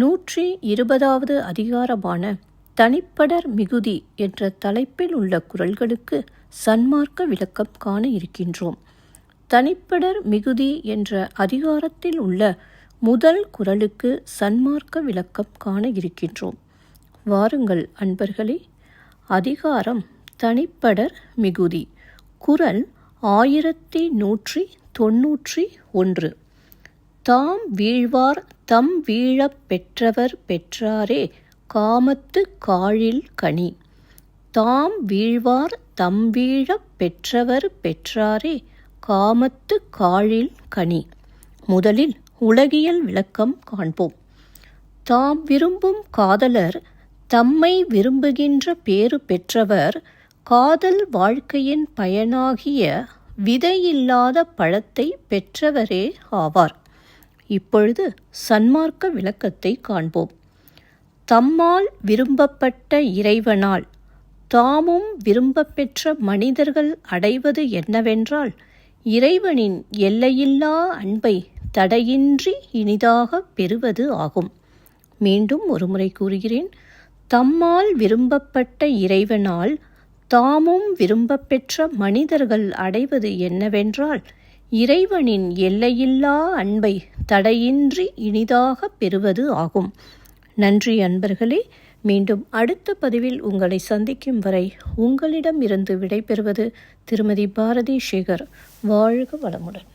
நூற்றி இருபதாவது அதிகாரமான தனிப்படர் மிகுதி என்ற தலைப்பில் உள்ள குரல்களுக்கு சன்மார்க்க விளக்கம் காண இருக்கின்றோம். தனிப்படர் மிகுதி என்ற அதிகாரத்தில் உள்ள முதல் குரலுக்கு சன்மார்க்க விளக்கம் காண இருக்கின்றோம். வாருங்கள் அன்பர்களே அதிகாரம் தனிப்படர் மிகுதி குரல் ஆயிரத்தி நூற்றி தொன்னூற்றி ஒன்று. தாம் வீழ்வார் தம் வீழப் பெற்றவர் பெற்றாரே காமத்து காழில் கனி. தாம் வீழ்வார் தம் வீழப் பெற்றவர் பெற்றாரே காமத்து காழில் கனி. முதலில் உலகியல் விளக்கம் காண்போம். தாம் விரும்பும் காதலர் தம்மை விரும்புகின்ற பேறு பெற்றவர் காதல் வாழ்க்கையின் பயனாகிய விதையில்லாத பழத்தை பெற்றவரே ஆவார். இப்பொழுது சன்மார்க்க விளக்கத்தை காண்போம். தம்மால் விரும்பப்பட்ட இறைவனால் தாமும் விரும்பப்பெற்ற மனிதர்கள் அடைவது என்னவென்றால் இறைவனின் எல்லையில்லா அன்பை தடையின்றி இனிதாக பெறுவது ஆகும். மீண்டும் ஒருமுறை கூறுகிறேன். தம்மால் விரும்பப்பட்ட இறைவனால் தாமும் விரும்பப்பெற்ற மனிதர்கள் அடைவது என்னவென்றால் இறைவனின் எல்லையில்லா அன்பை தடையின்றி இனிதாக பெறுவது ஆகும். நன்றி அன்பர்களே மீண்டும் அடுத்த பதிவில் உங்களை சந்திக்கும் வரை உங்களிடம் இருந்து விடைபெறுவது திருமதி பாரதி சேகர் வாழ்க வளமுடன்.